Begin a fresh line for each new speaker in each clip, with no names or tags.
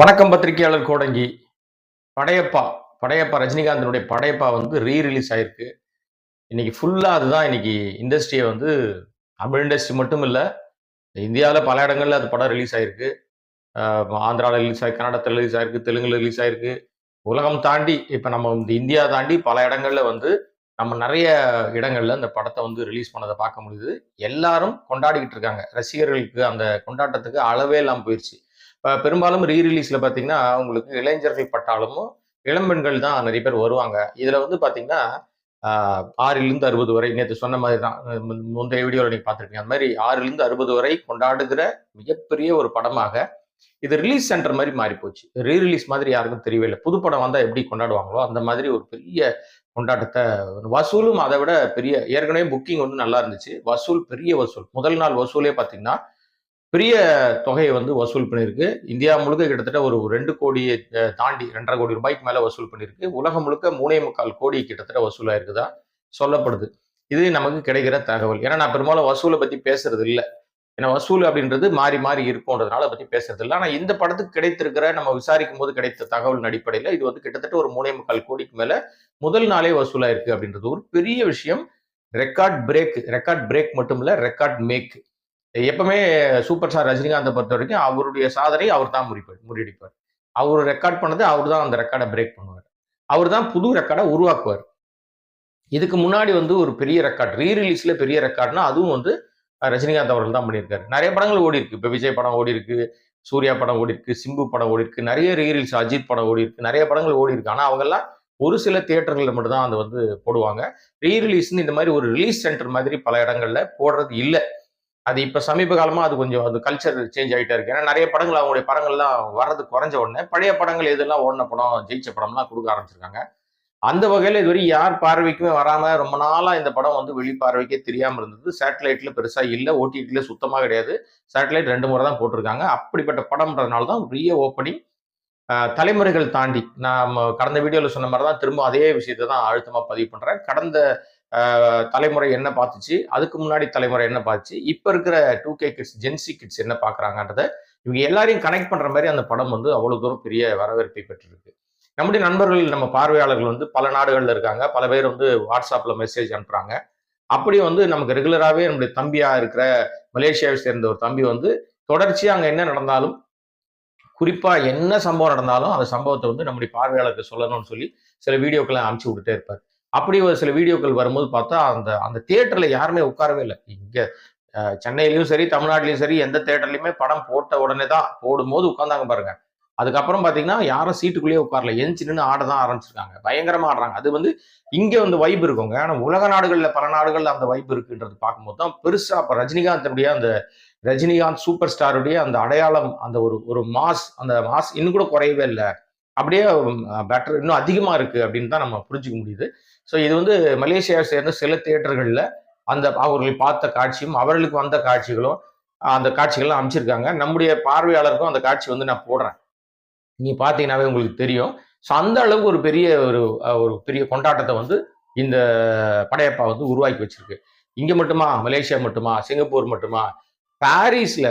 வணக்கம் பத்திரிகையாளர் கோடங்கி. படையப்பா படையப்பா ரஜினிகாந்தனுடைய படையப்பா வந்து ரீ ரிலீஸ் ஆயிருக்கு. இன்னைக்கு ஃபுல்லாக அதுதான் இன்னைக்கு இண்டஸ்ட்ரியை வந்து தமிழ் இண்டஸ்ட்ரி மட்டும் இல்லை இந்தியாவில் பல இடங்கள்ல அது படம் ரிலீஸ் ஆயிருக்கு. ஆந்திராவில் ரிலீஸ் ஆகி கன்னடத்தில் ரிலீஸ் ஆயிருக்கு தெலுங்குல ரிலீஸ் ஆயிருக்கு. உலகம் தாண்டி இப்போ நம்ம இந்த இந்தியா தாண்டி பல இடங்கள்ல வந்து நம்ம நிறைய இடங்கள்ல இந்த படத்தை வந்து ரிலீஸ் பண்ணதை பார்க்க முடியுது. எல்லாரும் கொண்டாடிக்கிட்டு இருக்காங்க. ரசிகர்களுக்கு அந்த கொண்டாட்டத்துக்கு அளவே இல்லாமல் போயிடுச்சு பெரும்பாலும் ரீரிலீஸில் பார்த்தீங்கன்னா உங்களுக்கு இளைஞர்கள் பட்டாளமும் இளம்பெண்கள் தான் நிறைய பேர் வருவாங்க. இதுல வந்து பார்த்தீங்கன்னா ஆஹ் ஆறிலிருந்து அறுபது வரை நேற்று சொன்ன மாதிரி தான் முந்தைய முந்தைய வீடியோவில் நீங்கள் பார்த்துருக்கீங்க அந்த மாதிரி ஆறிலிருந்து அறுபது வரை கொண்டாடுகிற மிகப்பெரிய ஒரு படமாக இது ரிலீஸ் சென்டர் மாதிரி மாறி போச்சு ரீ ரிலீஸ் மாதிரி யாருக்கும் தெரியவே இல்லை புது படம் வந்தால் எப்படி கொண்டாடுவாங்களோ அந்த மாதிரி ஒரு பெரிய கொண்டாட்டத்தை வசூலும் அதை விட பெரிய ஏற்கனவே புக்கிங் வந்து நல்லா இருந்துச்சு. வசூல் பெரிய வசூல். முதல் நாள் வசூலே பார்த்தீங்கன்னா பெரிய தொகையை வந்து வசூல் பண்ணியிருக்கு. இந்தியா முழுக்க கிட்டத்தட்ட ஒரு ரெண்டு கோடியை தாண்டி ரெண்டரை கோடி ரூபாய்க்கு மேலே வசூல் பண்ணியிருக்கு. உலகம் முழுக்க மூணே முக்கால் கோடி கிட்டத்தட்ட வசூலாயிருக்குதா சொல்லப்படுது. இது நமக்கு கிடைக்கிற தகவல். ஏன்னா நான் பெரும்பாலும் வசூலை பற்றி பேசுறது இல்லை. ஏன்னா வசூல் அப்படின்றது மாறி மாறி இருக்கும்ன்றதுனால பற்றி பேசுறது இல்லை. ஆனால் இந்த படத்துக்கு கிடைத்திருக்கிற நம்ம விசாரிக்கும் போது கிடைத்த தகவல் அடிப்படையில் இது வந்து கிட்டத்தட்ட ஒரு மூணே முக்கால் கோடிக்கு மேலே முதல் நாளே வசூலாயிருக்கு அப்படின்றது ஒரு பெரிய விஷயம். ரெக்கார்ட் பிரேக் ரெக்கார்ட் பிரேக் மட்டும் இல்லை ரெக்கார்ட் மேக். எப்பவுமே சூப்பர் ஸ்டார் ரஜினிகாந்தை பொறுத்த வரைக்கும் அவருடைய சாதனை அவர் தான் முறிப்பார் முறியடிப்பார். அவர் ரெக்கார்ட் பண்ணது அவர் தான் அந்த ரெக்கார்டை பிரேக் பண்ணுவார். அவர் தான் புது ரெக்கார்டை உருவாக்குவார். இதுக்கு முன்னாடி வந்து ஒரு பெரிய ரெக்கார்ட் ரீ ரிலீஸ்ல பெரிய ரெக்கார்ட்னா அதுவும் வந்து ரஜினிகாந்த் அவர்கள் தான் பண்ணியிருக்காரு. நிறைய படங்கள் ஓடி இருக்கு இப்போ விஜய் படம் ஓடி இருக்கு சூர்யா படம் ஓடி இருக்கு சிம்பு படம் ஓடி இருக்கு நிறைய ரீரீல்ஸ் அஜித் படம் ஓடி இருக்கு நிறைய படங்கள் ஓடி இருக்கு ஆனால் அவங்கெல்லாம் ஒரு சில தியேட்டர்களில் மட்டும்தான் அதை வந்து போடுவாங்க. ரீ ரிலீஸ்னு இந்த மாதிரி ஒரு ரிலீஸ் சென்டர் மாதிரி பல இடங்கள்ல போடுறது இல்லை. அது இப்போ சமீப காலமாக அது கொஞ்சம் அது கல்ச்சர் சேஞ்ச் ஆகிட்டே இருக்கு. ஏன்னா நிறைய படங்கள் அவங்களுடைய படங்கள்லாம் வர்றது குறைஞ்ச உடனே பழைய படங்கள் எதெல்லாம் ஓடின படம் ஜெயிச்ச படம்லாம் கொடுக்க ஆரம்பிச்சிருக்காங்க. அந்த வகையில் இதுவரை யார் பார்வைக்குமே வராமல் ரொம்ப நாளாக இந்த படம் வந்து வெளி பார்வைக்கே தெரியாமல் இருந்தது. சேட்டலைட்டில் பெருசாக இல்லை ஓடிடியில் சுத்தமாக கிடையாது. சேட்டலைட் ரெண்டு முறை தான் போட்டிருக்காங்க. அப்படிப்பட்ட படம்ன்றதுனால தான் பெரிய ஓப்பனிங் தலைமுறைகள் தாண்டி நான் கடந்த வீடியோவில் சொன்ன மாதிரி தான் திரும்ப அதே விஷயத்தை தான் அழுத்தமாக பதிவு பண்ணுறேன் கடந்த தலைமுறை என்ன பார்த்துச்சு? அதுக்கு முன்னாடி தலைமுறை என்ன பார்த்துச்சு? இப்போ இருக்கிற two K kids gen Z kids என்ன பார்க்குறாங்கன்றத இவங்க எல்லாரையும் கனெக்ட் பண்ணுற மாதிரி அந்த படம் வந்து அவ்வளோ தூரம் பெரிய வரவேற்பை பெற்றிருக்கு. நம்முடைய நண்பர்கள் நம்ம பார்வையாளர்கள் வந்து பல நாடுகளில் இருக்காங்க. பல பேர் வந்து வாட்ஸ்அப்பில் மெசேஜ் அனுப்புகிறாங்க அப்படி வந்து நமக்கு ரெகுலராகவே நம்முடைய தம்பியாக இருக்கிற மலேசியாவை சேர்ந்த ஒரு தம்பி வந்து தொடர்ச்சியாக அங்கே என்ன நடந்தாலும் குறிப்பாக என்ன சம்பவம் நடந்தாலும் அந்த சம்பவத்தை வந்து நம்முடைய பார்வையாளருக்கு சொல்லணும்னு சொல்லி சில வீடியோக்களை அனுப்பிச்சு விட்டுட்டே இருப்பார். அப்படி ஒரு சில வீடியோக்கள் வரும்போது பார்த்தா அந்த அந்த தியேட்டரில் யாருமே உட்காரவே இல்லை. இங்கே சென்னையிலையும் சரி தமிழ்நாட்டிலையும் சரி எந்த தேட்டர்லையுமே படம் போட்ட உடனே தான் போடும்போது உட்காந்தாங்க பாருங்க. அதுக்கப்புறம் பார்த்தீங்கன்னா யாரும் சீட்டுக்குள்ளேயே உட்காரல. எந்திச்சு நின்று ஆட தான் ஆரம்பிச்சிருக்காங்க. பயங்கரமாக ஆடுறாங்க. அது வந்து இங்கே வந்து வைப் இருக்குங்க. ஆனால் உலக நாடுகளில் பல நாடுகளில் அந்த வைப் இருக்குன்றது பார்க்கும்போது தான் பெருசாக அப்போ ரஜினிகாந்தனுடைய அந்த ரஜினிகாந்த் சூப்பர் ஸ்டாருடைய அந்த அடையாளம் அந்த ஒரு ஒரு மாஸ் அந்த மாஸ் இன்னும் கூட குறையவே இல்லை. அப்படியே பெட்டர் இன்னும் அதிகமாக இருக்குது அப்படின்னு தான் நம்ம புரிஞ்சுக்க முடியுது. ஸோ இது வந்து மலேசியாவை சேர்ந்த சில தியேட்டர்களில் அந்த அவர்கள் பார்த்த காட்சியும் அவர்களுக்கு வந்த காட்சிகளும் அந்த காட்சிகள்லாம் அமைச்சிருக்காங்க. நம்முடைய பார்வையாளருக்கும் அந்த காட்சி வந்து நான் போடுறேன். நீ பார்த்தீங்கன்னாவே உங்களுக்கு தெரியும். ஸோ அந்த அளவுக்கு ஒரு பெரிய ஒரு ஒரு பெரிய கொண்டாட்டத்தை வந்து இந்த படையப்பா வந்து உருவாக்கி வச்சிருக்கு. இங்கே மட்டுமா? மலேசியா மட்டுமா? சிங்கப்பூர் மட்டுமா? பாரிஸில்.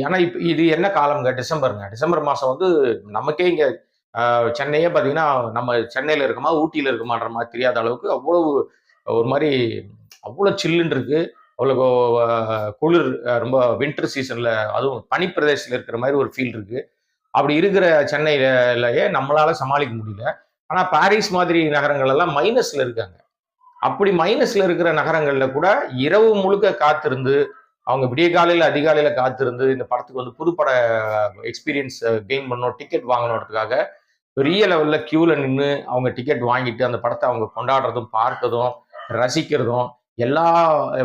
ஏன்னா இப்போ இது என்ன காலம்ங்க? டிசம்பருங்க. டிசம்பர் மாதம் வந்து நமக்கே இங்கே சென்னையே பார்த்தீங்கன்னா நம்ம சென்னையில் இருக்கோமா ஊட்டியில் இருக்கமான்ற மாதிரி தெரியாத அளவுக்கு அவ்வளவு ஒரு மாதிரி அவ்வளோ சில்லுன்னு இருக்கு. அவ்வளோ குளிர் ரொம்ப வின்டர் சீசனில் அதுவும் பனிப்பிரதேசத்தில் இருக்கிற மாதிரி ஒரு ஃபீல் இருக்கு. அப்படி இருக்கிற சென்னையிலயே நம்மளால சமாளிக்க முடியல. ஆனால் பாரிஸ் மாதிரி நகரங்கள் எல்லாம் மைனஸில் இருக்காங்க. அப்படி மைனஸில் இருக்கிற நகரங்களில் கூட இரவு முழுக்க காத்திருந்து அவங்க விடிய காலையில் அதிகாலையில் காத்திருந்து இந்த படத்துக்கு வந்து புதுப்பட எக்ஸ்பீரியன்ஸ் கெயின் பண்ணணும் டிக்கெட் வாங்கணுன்றதுக்காக பெரிய லெவலில் க்யூவில் நின்று அவங்க டிக்கெட் வாங்கிட்டு அந்த படத்தை அவங்க கொண்டாடுறதும் பார்க்கறதும் ரசிக்கிறதும் எல்லா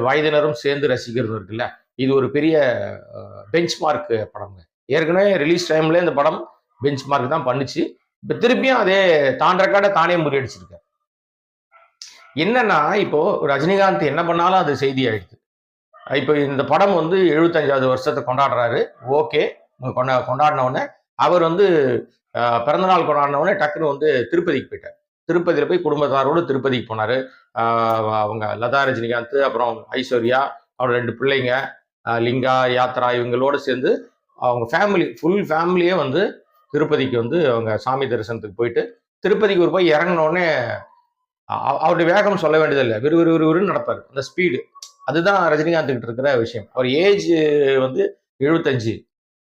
வயதினரும் சேர்ந்து ரசிக்கிறதும் இருக்குல்ல? இது ஒரு பெரிய பெஞ்ச் மார்க் படம்ங்க. ஏற்கனவே ரிலீஸ் டைம்ல இந்த படம் பெஞ்ச் மார்க் தான் பண்ணுச்சு. இப்போ திருப்பியும் அதே தான் ரெக்கார்டை தானே முறியடிச்சிருக்காரு என்னன்னா இப்போ ரஜினிகாந்த் என்ன பண்ணாலும் அது செய்தி ஆயிடுது. இப்போ இந்த படம் வந்து எழுபத்தஞ்சாவது வருஷத்தை கொண்டாடுறாரு. ஓகே. கொண்டா கொண்டாடின உடனே அவர் வந்து பிறந்தநாள் கொண்டாடினவுடனே டக்குன்னு வந்து திருப்பதிக்கு போயிட்டார். திருப்பதியில் போய் குடும்பத்தாரோடு திருப்பதிக்கு போனார். அவங்க லதா ரஜினிகாந்த் அப்புறம் ஐஸ்வர்யா அவர் ரெண்டு பிள்ளைங்க லிங்கா யாத்ரா இவங்களோட சேர்ந்து அவங்க ஃபேமிலி ஃபுல் ஃபேமிலியே வந்து திருப்பதிக்கு வந்து அவங்க சாமி தரிசனத்துக்கு போயிட்டு திருப்பதிக்கு ஒரு போய் இறங்கினோடனே அவருடைய வேகம் சொல்ல வேண்டியதில்லை. விறு விறு விறுன்னு நடப்பார். அந்த ஸ்பீடு அதுதான் ரஜினிகாந்த் கிட்ட இருக்கிற விஷயம். அவர் ஏஜ் வந்து எழுபத்தஞ்சு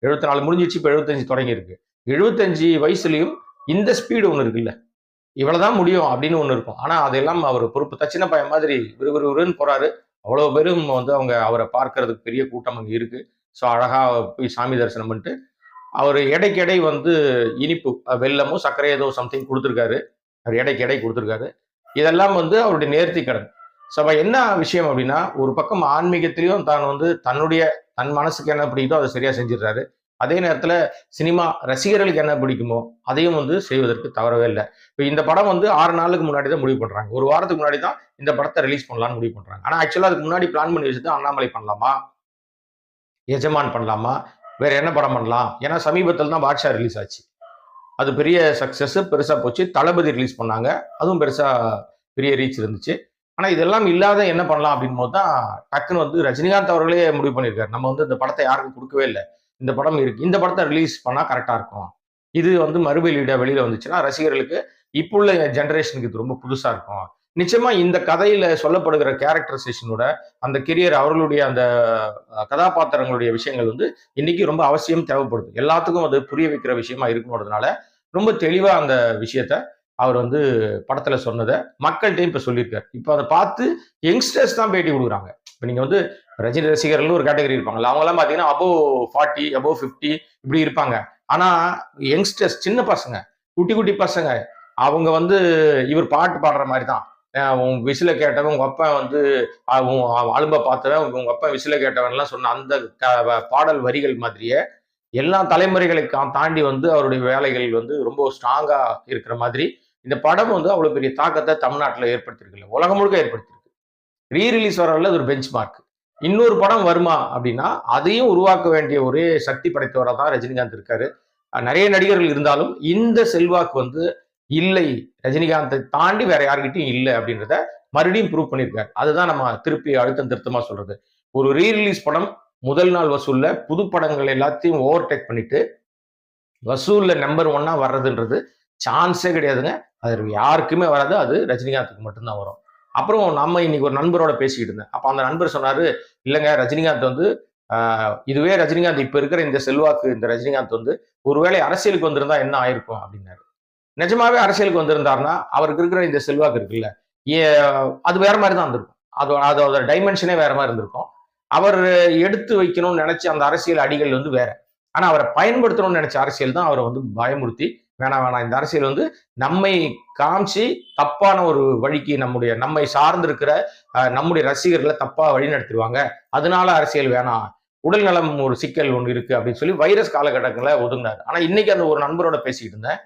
எழுபத்தி நாலு முடிஞ்சிச்சு இப்போ எழுபத்தஞ்சு தொடங்கியிருக்கு. எழுபத்தஞ்சு வயசுலையும் இந்த ஸ்பீடு ஒன்று இருக்குல்ல. இவ்வளோதான் முடியும் அப்படின்னு ஒன்று இருக்கும். ஆனால் அதெல்லாம் அவர் பொறுப்பு. தச்சின பையன் மாதிரி விறுவிறுன்னு போகிறாரு அவ்வளோ போறாரு. பேரும் வந்து அவங்க அவரை பார்க்கறதுக்கு பெரிய கூட்டம் அங்கே இருக்கு. ஸோ அழகாக போய் சாமி தரிசனம் பண்ணிட்டு அவர் எடைக்கெடை வந்து இனிப்பு வெள்ளமோ வெல்லமோ சர்க்கரை ஏதோ சம்திங் கொடுத்துருக்காரு. அவர் எடைக்கெடை கொடுத்துருக்காரு. இதெல்லாம் வந்து அவருடைய நேர்த்தி கடன். ஸோ அப்ப என்ன விஷயம் அப்படின்னா ஒரு பக்கம் ஆன்மீகத்திலையும் தான் வந்து தன்னுடைய தன் மனசுக்கு என்ன பிடிக்குதோ அதை சரியா செஞ்சிடுறாரு. அதே நேரத்தில் சினிமா ரசிகர்களுக்கு என்ன பிடிக்குமோ அதையும் வந்து செய்வதற்கு தவறவே இல்லை. இப்போ இந்த படம் வந்து ஆறு நாளுக்கு முன்னாடி தான் முடிவு பண்ணுறாங்க ஒரு வாரத்துக்கு முன்னாடி தான் இந்த படத்தை ரிலீஸ் பண்ணலாம்னு முடிவு பண்ணுறாங்க ஆனால் ஆக்சுவலாக அதுக்கு முன்னாடி பிளான் பண்ணி வச்சுட்டு அண்ணாமலை பண்ணலாமா? எஜமான் பண்ணலாமா? வேற என்ன படம் பண்ணலாம்? ஏன்னா சமீபத்தில் தான் பாட்ஷா ரிலீஸ் ஆச்சு. அது பெரிய சக்ஸஸ் பெருசாக போச்சு. தளபதி ரிலீஸ் பண்ணாங்க. அதுவும் பெருசாக பெரிய ரீச் இருந்துச்சு. ஆனால் இதெல்லாம் இல்லாத என்ன பண்ணலாம் அப்படின்னு போது தான் டக்குன்னு வந்து ரஜினிகாந்த் அவர்களே முடிவு பண்ணியிருக்காரு. நம்ம வந்து இந்த படத்தை யாருக்கும் கொடுக்கவே இல்லை. இந்த படம் இருக்கு. இந்த படத்தை ரிலீஸ் பண்ணால் கரெக்டாக இருக்கும். இது வந்து மறுவெளியிட வெளியில் வந்துச்சுன்னா ரசிகர்களுக்கு இப்போ உள்ள ஜென்ரேஷனுக்கு இது ரொம்ப புதுசாக இருக்கும். நிச்சயமா இந்த கதையில சொல்லப்படுகிற கேரக்டரைசேஷனோட அந்த கெரியர் அவர்களுடைய அந்த கதாபாத்திரங்களுடைய விஷயங்கள் வந்து இன்னைக்கு ரொம்ப அவசியம் தேவைப்படுது. எல்லாத்துக்கும் அது புரிய வைக்கிற விஷயமா இருக்கணுன்றதுனால ரொம்ப தெளிவா அந்த விஷயத்த அவர் வந்து படத்துல சொன்னதை மக்கள்கிட்டையும் இப்ப சொல்லியிருக்காரு. இப்போ அதை பார்த்து யங்ஸ்டர்ஸ் தான் பேட்டி கொடுக்குறாங்க. இப்போ நீங்கள் வந்து ரஜினி ரசிகர்கள்னு ஒரு கேட்டகரி இருப்பாங்கல்ல அவங்களாம் பார்த்தீங்கன்னா அபோவ் ஃபார்ட்டி அபோவ் ஃபிஃப்டி இப்படி இருப்பாங்க. ஆனால் யங்ஸ்டர்ஸ் சின்ன பசங்க குட்டி குட்டி பசங்க அவங்க வந்து இவர் பாட்டு பாடுற மாதிரி தான் உன் விசில கேட்டவன் உங்க அப்பா வந்து அஹ் அலும்ப பார்த்தவன் உங்க அப்பா விசில கேட்டவன்லாம் சொன்ன அந்த பாடல் வரிகள் மாதிரியே எல்லா தலைமுறைகளை கா- தாண்டி வந்து அவருடைய வேலைகள் வந்து ரொம்ப ஸ்ட்ராங்கா இருக்கிற மாதிரி இந்த படம் வந்து அவ்வளவு பெரிய தாக்கத்தை தமிழ்நாட்டில் ஏற்படுத்தியிருக்கல உலகம் முழுக்க ஏற்படுத்தியிருக்கு. ரீ ரிலீஸ் வரல அது ஒரு பெஞ்ச் மார்க் இன்னொரு படம் வருமா அப்படின்னா அதையும் உருவாக்க வேண்டிய ஒரே சக்தி படைத்தவராக தான் ரஜினிகாந்த் இருக்காரு. நிறைய நடிகர்கள் இருந்தாலும் இந்த செல்வாக்கு வந்து இல்லை. ரஜினிகாந்தை தாண்டி வேற யார்கிட்டயும் இல்லை அப்படின்றத மறுபடியும் ப்ரூவ் பண்ணியிருக்காரு. அதுதான் நம்ம திருப்பி அழுத்தம் திருத்தமா சொல்றது. ஒரு ரீ ரிலீஸ் படம் முதல் நாள் வசூல்ல புது படங்கள் எல்லாத்தையும் ஓவர் டேக் பண்ணிட்டு வசூல்ல நம்பர் ஒன்னா வர்றதுன்றது சான்ஸே கிடையாதுங்க. அது யாருக்குமே வராது. அது ரஜினிகாந்துக்கு மட்டும்தான் வரும். அப்புறம் நம்ம இன்னைக்கு ஒரு நண்பரோட பேசிக்கிட்டு இருந்தேன். அப்போ அந்த நண்பர் சொன்னாரு இல்லைங்க ரஜினிகாந்த் வந்து இதுவே ரஜினிகாந்த் இப்போ இருக்கிற இந்த செல்வாக்கு இந்த ரஜினிகாந்த் வந்து ஒருவேளை அரசியலுக்கு வந்திருந்தா என்ன ஆயிருக்கும்? அப்படின்னாரு. நிஜமாவே அரசியலுக்கு வந்திருந்தாருன்னா அவருக்கு இருக்கிற இந்த செல்வாக்கு இருக்குல்ல ஏ- அது வேற மாதிரி தான் இருந்திருக்கும். அது அதோட டைமென்ஷனே வேற மாதிரி இருந்திருக்கும். அவர் எடுத்து வைக்கணும்னு நினைச்ச அந்த அரசியல் அடிகள் வந்து வேற. ஆனா அவரை பயன்படுத்தணும்னு நினைச்ச அரசியல் தான் அவரை வந்து பயமுறுத்தி வேணாம் வேணாம். இந்த அரசியல் வந்து நம்மை காமிச்சு தப்பான ஒரு வழிக்கு நம்முடைய நம்மை சார்ந்திருக்கிற நம்முடைய ரசிகர்களை தப்பாக வழி நடத்திடுவாங்க அதனால அரசியல் வேணாம். உடல் நலம் ஒரு சிக்கல் ஒன்று இருக்கு அப்படின்னு சொல்லி வைரஸ் காலகட்டங்களில் ஒதுங்கினார் ஆனால் இன்னைக்கு அந்த ஒரு நண்பரோட பேசிக்கிட்டு இருந்தேன்.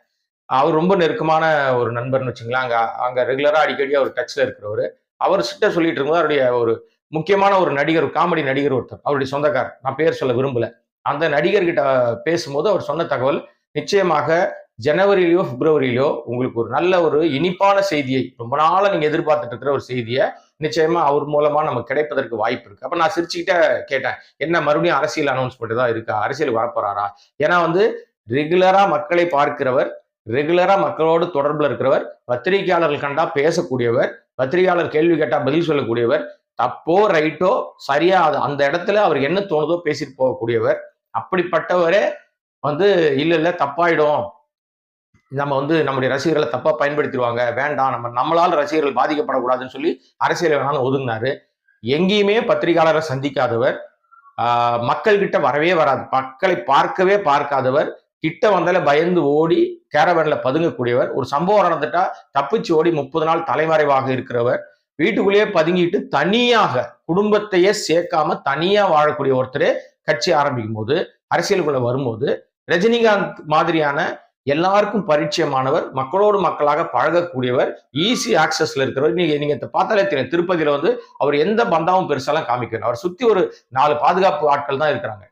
அவர் ரொம்ப நெருக்கமான ஒரு நண்பர்னு வச்சுங்களேன் அங்கே அங்கே ரெகுலராக அடிக்கடி அவர் டச்சில் இருக்கிறவர். அவர் சிட்ட சொல்லிட்டு இருக்கும்போது அவருடைய ஒரு முக்கியமான ஒரு நடிகர் காமெடி நடிகர் ஒருத்தர். அவருடைய சொந்தக்காரர். நான் பேர் சொல்ல விரும்பல. அந்த நடிகர்கிட்ட பேசும்போது அவர் சொன்ன தகவல் நிச்சயமாக ஜனவரியிலயோ பிப்ரவரியிலோ உங்களுக்கு ஒரு நல்ல ஒரு இனிப்பான செய்தியை ரொம்ப நாளாக நீங்கள் எதிர்பார்த்துட்டு இருக்கிற ஒரு செய்தியை நிச்சயமா அவர் மூலமா நமக்கு கிடைப்பதற்கு வாய்ப்பு இருக்கு. அப்ப நான் சிரிச்சுக்கிட்ட கேட்டேன் என்ன மறுபடியும் அரசியல் அனௌன்ஸ்மெண்ட் தான் இருக்கா? அரசியல் வரப்போறாரா? ஏன்னா வந்து ரெகுலரா மக்களை பார்க்கிறவர் ரெகுலரா மக்களோடு தொடர்புல இருக்கிறவர் பத்திரிகையாளர்கள் கண்டா பேசக்கூடியவர் பத்திரிகையாளர் கேள்வி கேட்டா பதில் சொல்லக்கூடியவர் தப்போ ரைட்டோ சரியா அது அந்த இடத்துல அவர் என்ன தோணுதோ பேசிட்டு போகக்கூடியவர் அப்படிப்பட்டவரே வந்து இல்ல இல்ல தப்பாயிடும். நம்ம வந்து நம்முடைய ரசிகர்களை தப்பாக பயன்படுத்திடுவாங்க. வேண்டாம் நம்ம நம்மளால் ரசிகர்கள் பாதிக்கப்படக்கூடாதுன்னு சொல்லி அரசியல் வேணாலும் ஒதுங்கினாரு எங்கேயுமே பத்திரிகையாளரை சந்திக்காதவர். மக்கள்கிட்ட வரவே வராது. மக்களை பார்க்கவே பார்க்காதவர். கிட்ட வந்தால பயந்து ஓடி கேரவன்ல பதுங்கக்கூடியவர். ஒரு சம்பவம் நடந்துட்டா தப்பிச்சு ஓடி முப்பது நாள் தலைமறைவாக இருக்கிறவர். வீட்டுக்குள்ளேயே பதுங்கிட்டு தனியாக குடும்பத்தையே சேர்க்காம தனியா வாழக்கூடிய ஒருத்தரே கட்சி ஆரம்பிக்கும் போது அரசியலுக்குள்ள வரும்போது ரஜினிகாந்த் மாதிரியான எல்லாருக்கும் பரிச்சயமானவர் மக்களோடு மக்களாக பழகக்கூடியவர் ஈஸி ஆக்சஸ்ல இருக்கிறவர். நீங்க நீங்க பார்த்தாலே தெரியும். திருப்பதியில வந்து அவர் எந்த பந்தாவும் பெருசாலாம் காமிக்கணும் அவர் சுத்தி ஒரு நாலு பாதுகாப்பு ஆட்கள் தான் இருக்கிறாங்க.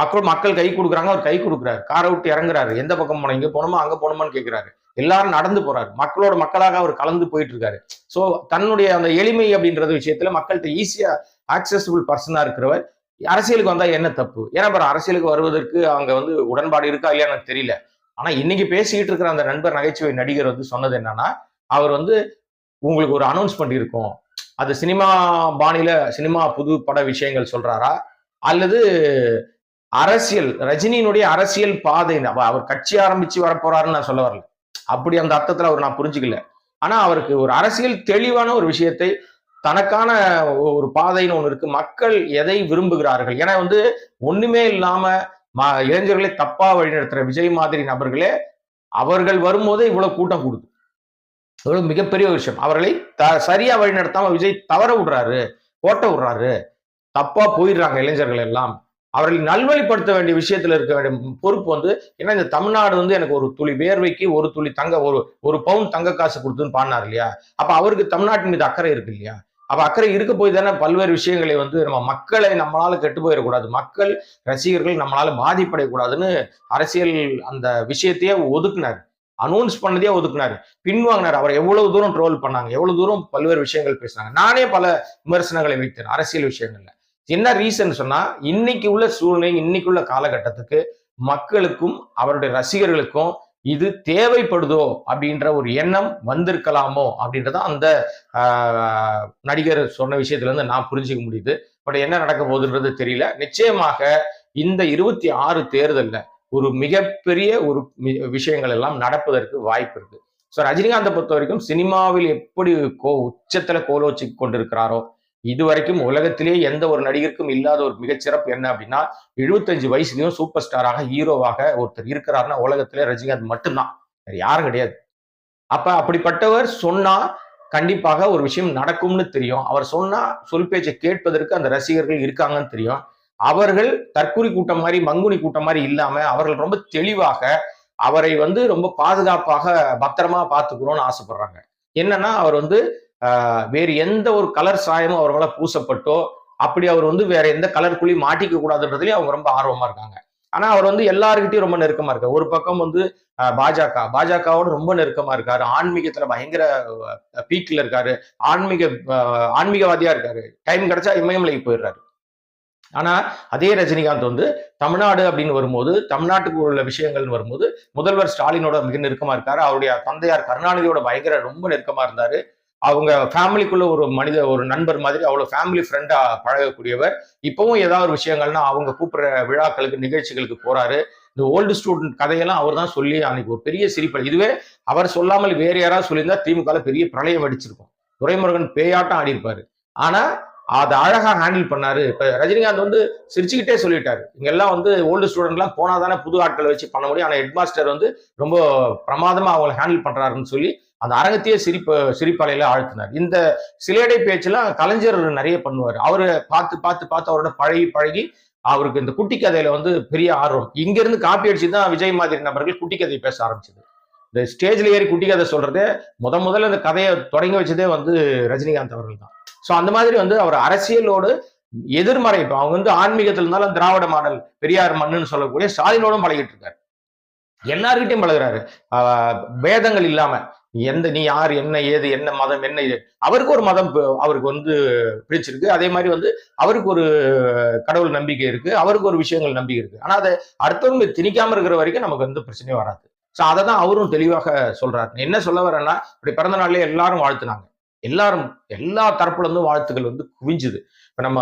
மக்கள் மக்கள் கை கொடுக்குறாங்க அவர் கை கொடுக்குறாரு. காரை விட்டு இறங்குறாரு. எந்த பக்கம் போனோம் இங்க போனோமா அங்க போனோமான்னு கேட்கிறாரு எல்லாரும் நடந்து போறாரு. மக்களோட மக்களாக அவர் கலந்து போயிட்டு இருக்காரு சோ தன்னுடைய அந்த எளிமை அப்படின்றது விஷயத்துல மக்கள்கிட்ட ஈஸியா ஆக்சசபிள் பர்சனா இருக்கிறவர். அரசியலுக்கு வந்தா என்ன தப்பு? ஏன்னா பாரு அரசியலுக்கு வருவதற்கு அங்க வந்து உடன்பாடு இருக்கா இல்லையா எனக்கு தெரியல. ஆனா இன்னைக்கு பேசிக்கிட்டு இருக்கிற அந்த நண்பர் நகைச்சுவை நடிகர் வந்து சொன்னது என்னன்னா அவர் வந்து உங்களுக்கு ஒரு அனௌன்ஸ்மெண்ட் இருக்கும். அது சினிமா பாணியில சினிமா புது பட விஷயங்கள் சொல்றாரா? அல்லது அரசியல் ரஜினியினுடைய அரசியல் பாதை அவர் கட்சி ஆரம்பிச்சு வரப்போறாருன்னு நான் சொல்ல வரல. அப்படி அந்த அர்த்தத்துல அவர் நான் புரிஞ்சுக்கல. ஆனா அவருக்கு ஒரு அரசியல் தெளிவான ஒரு விஷயத்தை தனக்கான ஒரு பாதைன்னு ஒன்று இருக்கு. மக்கள் எதை விரும்புகிறார்கள்? ஏன்னா வந்து ஒண்ணுமே இல்லாம இளைஞர்களை தப்பா வழிநடத்துற விஜய் மாதிரி நபர்களே அவர்கள் வரும்போதே இவ்வளவு கூட்டம் கூடுது. இவ்வளவு மிகப்பெரிய விஷயம். அவர்களை த- சரியா வழிநடத்தாம விஜய் தவற விடுறாரு கோட்டை விடுறாரு தப்பா போயிடுறாங்க இளைஞர்கள் எல்லாம். அவர்களை நல்வழிப்படுத்த வேண்டிய விஷயத்துல இருக்க வேண்டிய பொறுப்பு வந்து ஏன்னா இந்த தமிழ்நாடு வந்து எனக்கு ஒரு துளி வேர்வைக்கு ஒரு துளி தங்க ஒரு ஒரு பவுன் தங்க காசு கொடுத்துன்னு பாடினார் இல்லையா? அப்ப அவருக்கு தமிழ்நாட்டின் மீது அக்கறை இருக்கு இல்லையா? அப்ப அக்கறை இருக்க போய் தானே பல்வேறு விஷயங்களை வந்து நம்ம மக்களை நம்மளால கெட்டு போயிடக்கூடாது. மக்கள் ரசிகர்கள் நம்மளால பாதிப்படையக்கூடாதுன்னு அரசியல் அந்த விஷயத்தையே ஒதுக்குனார். அனௌன்ஸ் பண்ணதே ஒதுக்குனாரு. பின்வாங்கினார். அவர் எவ்வளவு தூரம் ட்ரோல் பண்ணாங்க எவ்வளவு தூரம் பல்வேறு விஷயங்கள் பேசினாங்க. நானே பல விமர்சனங்களை வைத்தேன் அரசியல் விஷயங்கள்ல. என்ன ரீசன் சொன்னா இன்னைக்கு உள்ள சூழ்நிலை இன்னைக்கு உள்ள காலகட்டத்துக்கு மக்களுக்கும் அவருடைய ரசிகர்களுக்கும் இது தேவைப்படுதோ அப்படின்ற ஒரு எண்ணம் வந்திருக்கலாமோ அப்படின்றத அந்த ஆஹ், நடிகர் சொன்ன விஷயத்துல இருந்து நான் புரிஞ்சுக்க முடியுது. பட் என்ன நடக்க போகுதுன்றது தெரியல. நிச்சயமாக இந்த இருபத்தி ஆறு தேர்தல்ல ஒரு மிகப்பெரிய ஒரு விஷயங்கள் எல்லாம் நடப்பதற்கு வாய்ப்பு இருக்கு. ஸோ ரஜினிகாந்தை பொறுத்த வரைக்கும் சினிமாவில் எப்படி கோ உச்சத்தில் கோலோச்சி கொண்டிருக்கிறாரோ இது வரைக்கும் உலகத்திலே எந்த ஒரு நடிகருக்கும் இல்லாத ஒரு மிகச்சிறப்பு என்ன அப்படின்னா எழுபத்தஞ்சு வயசுலயும் சூப்பர் ஸ்டாராக ஹீரோவாக ஒருத்தர் இருக்கிறாருன்னா உலகத்திலே ரஜினிகாந்த் மட்டும்தான். வேற யாரும் கிடையாது. அப்ப அப்படிப்பட்டவர் சொன்னா கண்டிப்பாக ஒரு விஷயம் நடக்கும்னு தெரியும். அவர் சொன்னா சொல் பேச்சை கேட்பதற்கு அந்த ரசிகர்கள் இருக்காங்கன்னு தெரியும். அவர்கள் தற்கூரி கூட்டம் மாதிரி மங்குனி கூட்டம் மாதிரி இல்லாம அவர்கள் ரொம்ப தெளிவாக அவரை வந்து ரொம்ப பாதுகாப்பாக பத்திரமா பார்த்துக்கணும்னு ஆசைப்படுறாங்க. என்னன்னா அவர் வந்து வேறு எந்த ஒரு கலர் சாயமும் அவர் மேலே பூசப்பட்டோ அப்படி அவர் வந்து வேற எந்த கலர் குழி மாட்டிக்க கூடாதுன்றதுலயும் அவங்க ரொம்ப ஆர்வமா இருக்காங்க. ஆனா அவர் வந்து எல்லாருக்கிட்டையும் ரொம்ப நெருக்கமா இருக்காரு. ஒரு பக்கம் வந்து பாஜக. பாஜகவோட ரொம்ப நெருக்கமா இருக்காரு. ஆன்மீகத்துல பயங்கர பீக்ல இருக்காரு. ஆன்மீக ஆன்மீகவாதியா இருக்காரு. டைம் கிடைச்சா இமயமலைக்கு போயிடுறாரு. ஆனா அதே ரஜினிகாந்த் வந்து தமிழ்நாடு அப்படின்னு வரும்போது தமிழ்நாட்டுக்கு உள்ள விஷயங்கள்னு வரும்போது முதல்வர் ஸ்டாலினோட மிக நெருக்கமா இருக்காரு. அவருடைய தந்தையார் கருணாநிதியோட பயங்கர ரொம்ப நெருக்கமா இருந்தாரு. அவங்க ஃபேமிலிக்குள்ள ஒரு மனித ஒரு நண்பர் மாதிரி அவ்வளோ ஃபேமிலி ஃப்ரெண்டா பழகக்கூடியவர். இப்பவும் ஏதாவது ஒரு விஷயங்கள்னா அவங்க கூப்பிடுற விழாக்களுக்கு நிகழ்ச்சிகளுக்கு போறாரு. இந்த ஓல்டு ஸ்டூடெண்ட் கதையெல்லாம் அவர் தான் சொல்லி அன்னைக்கு ஒரு பெரிய சிரிப்பு இதுவே அவர் சொல்லாமல் வேற யாராவது சொல்லியிருந்தா திமுக பெரிய பிரளயம் அடிச்சிருக்கும் துரைமுருகன் பேயாட்டம் ஆடி இருப்பாரு ஆனா அதை அழகா ஹேண்டில் பண்ணாரு. இப்ப ரஜினிகாந்த் வந்து சிரிச்சுக்கிட்டே சொல்லிட்டாரு. இங்க எல்லாம் வந்து ஓல்டு ஸ்டூடெண்ட்லாம் போனா தானே புது ஆட்களை வச்சு பண்ண முடியும். ஆனா ஹெட் மாஸ்டர் வந்து ரொம்ப பிரமாதமா அவங்களை ஹேண்டில் பண்றாருன்னு சொல்லி அந்த அரங்கத்தையே சிரிப்பு சிரிப்பலையில ஆழ்த்தினார். இந்த சிலேடை பேச்செல்லாம் கலைஞர் நிறைய பண்ணுவார். அவரு பார்த்து பார்த்து பார்த்து அவரோட பழகி பழகி அவருக்கு இந்த குட்டி கதையில வந்து பெரிய ஆர்வம். இங்கிருந்து காப்பி அடிச்சு தான் விஜய் மாதிரி நபர்கள் குட்டி கதை பேச ஆரம்பிச்சது. இந்த ஸ்டேஜ்ல ஏறி குட்டி கதை சொல்றதே முத முதல்ல இந்த கதையை தொடங்கி வச்சதே வந்து ரஜினிகாந்த் அவர்கள் தான். ஸோ அந்த மாதிரி வந்து அவர் அரசியலோடு எதிர்மறை இப்போ அவங்க வந்து ஆன்மீகத்தில் இருந்தாலும் திராவிட மாடல் பெரியார் மண்ணுன்னு சொல்லக்கூடிய ஸ்டாலினோடும் பழகிட்டு இருக்காரு. எல்லாருக்கிட்டையும் பழகுறாரு. வேதங்கள் இல்லாம எந்த நீ யார் என்ன ஏது என்ன மதம் என்ன இது? அவருக்கு ஒரு மதம் அவருக்கு வந்து பிடிச்சிருக்கு அதே மாதிரி வந்து அவருக்கு ஒரு கடவுள் நம்பிக்கை இருக்கு. அவருக்கு ஒரு விஷயங்கள் நம்பிக்கை இருக்கு. ஆனா அதை அடுத்தவங்க திணிக்காம இருக்கிற வரைக்கும் நமக்கு வந்து பிரச்சனையே வராது. ஸோ அதை தான் அவரும் தெளிவாக சொல்றாரு. என்ன சொல்ல வரேன்னா இப்படி பிறந்த நாள்லயே எல்லாரும் வாழ்த்துனாங்க. எல்லாரும் எல்லா தரப்புல இருந்தும் வாழ்த்துக்கள் வந்து குவிஞ்சுது. இப்ப நம்ம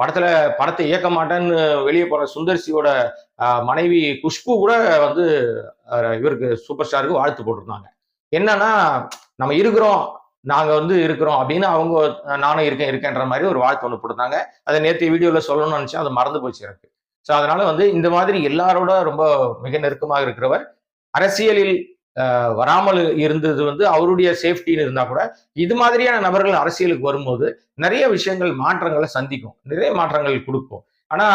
படத்துல படத்தை இயக்க மாட்டேன்னு வெளியே போற சுந்தர்சியோட மனைவி குஷ்பு கூட வந்து இவருக்கு சூப்பர் ஸ்டாருக்கு வாழ்த்து போட்டிருந்தாங்க. என்னன்னா நம்ம இருக்கிறோம் நாங்க வந்து இருக்கிறோம் அப்படின்னு அவங்க நானும் இருக்கேன் இருக்கேன்ற மாதிரி ஒரு வாழ்த்து ஒன்று போட்டிருந்தாங்க. அதை நேற்று வீடியோல சொல்லணும்னு நினைச்சேன் அது மறந்து போச்சு எனக்கு. ஸோ அதனால வந்து இந்த மாதிரி எல்லாரோட ரொம்ப மிக நெருக்கமாக இருக்கிறவர் அரசியலில் வராமல் இருந்தது வந்து அவருடைய சேஃப்டின்னு இருந்தா கூட இது மாதிரியான நபர்கள் அரசியலுக்கு வரும்போது நிறைய விஷயங்கள் மாற்றங்களை சந்திக்கும் நிறைய மாற்றங்கள் கொடுக்கும். ஆனா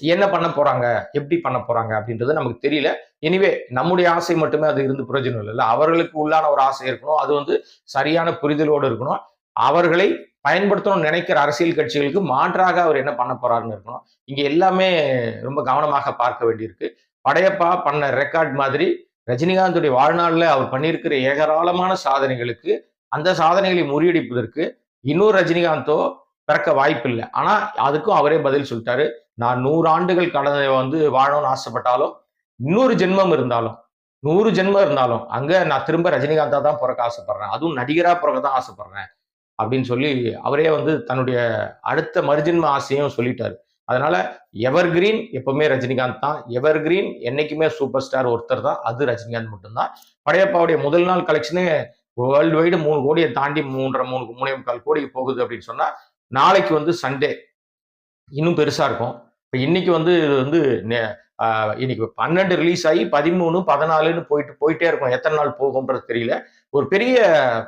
என்ன பண்ண போறாங்க? எப்படி பண்ண போறாங்க? அப்படின்றது நமக்கு தெரியல. எனிவே நம்முடைய ஆசை மட்டுமே அது இருந்து பிரயோஜனம் இல்லைல்ல அவர்களுக்கு உள்ளான ஒரு ஆசை இருக்கணும். அது வந்து சரியான புரிதலோடு இருக்கணும். அவர்களை பயன்படுத்தணும்னு நினைக்கிற அரசியல் கட்சிகளுக்கு மாற்றாக அவர் என்ன பண்ண போறாருன்னு இருக்கணும். இங்க எல்லாமே ரொம்ப கவனமாக பார்க்க வேண்டியிருக்கு. படையப்பா பண்ண ரெக்கார்ட் மாதிரி ரஜினிகாந்துடைய வாழ்நாளில் அவர் பண்ணியிருக்கிற ஏகராளமான சாதனைகளுக்கு அந்த சாதனைகளை முறியடிப்பதற்கு இன்னொரு ரஜினிகாந்தோ பிறக்க வாய்ப்பில்லை. ஆனா அதுக்கும் அவரே பதில் சொல்லிட்டாரு. நான் நூறு ஆண்டுகள் கடந்த வந்து வாழணும்னு ஆசைப்பட்டாலும் இன்னொரு ஜென்மம் இருந்தாலும் நூறு ஜென்மம் இருந்தாலும் அங்க நான் திரும்ப ரஜினிகாந்தா தான் பிறக்க ஆசைப்படுறேன். அதுவும் நடிகரா பிறக்க தான் ஆசைப்படுறேன். அப்படின்னு சொல்லி அவரே வந்து தன்னுடைய அடுத்த மறுஜென்ம ஆசையும் சொல்லிட்டாரு. அதனால எவர் கிரீன் எப்பவுமே ரஜினிகாந்த் தான். எவர் கிரீன் என்னைக்குமே சூப்பர் ஸ்டார் ஒருத்தர் தான். அது ரஜினிகாந்த் மட்டும்தான். படையப்பாவுடைய முதல் நாள் கலெக்ஷனே வேர்ல்டு வைடு மூணு கோடியை தாண்டி மூன்றரை மூணு மூணே முக்கால் கோடிக்கு போகுது அப்படின்னு சொன்னா நாளைக்கு வந்து சண்டே. இன்னும் பெருசாக இருக்கும். இப்போ இன்னைக்கு வந்து இது வந்து நெ- இன்னைக்கு பன்னெண்டு ரிலீஸ் ஆகி பதிமூணு பதினாலுன்னு போயிட்டு போயிட்டே இருக்கும். எத்தனை நாள் போகும்ன்றது தெரியல. ஒரு பெரிய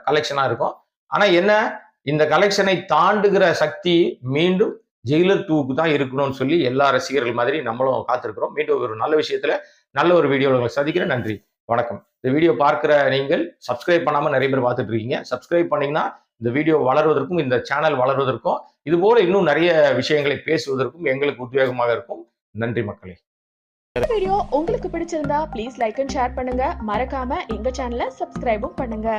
கலெக்ஷனாக இருக்கும். ஆனால் என்ன? இந்த கலெக்ஷனை தாண்டுகிற சக்தி மீண்டும் ஜெயிலர் டூக்கு தான் இருக்கணும்னு சொல்லி எல்லா ரசிகர்கள் மாதிரி நம்மளும் காத்திருக்கிறோம். மீண்டும் ஒரு நல்ல விஷயத்துல நல்ல ஒரு வீடியோவில் உங்களை சந்திக்கிறேன். நன்றி. வணக்கம். இந்த வீடியோ பார்க்குற நீங்கள் சப்ஸ்கிரைப் பண்ணாமல் நிறைய பேர் பார்த்துட்டு இருக்கீங்க. சப்ஸ்கிரைப் பண்ணீங்கன்னா இந்த வீடியோ வளர்வதற்கும் இந்த சேனல் வளர்வதற்கும் இது போல இன்னும் நிறைய விஷயங்களை பேசுவதற்கும் எங்களுக்கு உத்வேகமாக இருக்கும். நன்றி மக்களே.
வீடியோ உங்களுக்கு பிடிச்சிருந்தா ப்ளீஸ் லைக் அண்ட் ஷேர் பண்ணுங்க. மறக்காம எங்க சேனலை சப்ஸ்கிரைபும் பண்ணுங்க.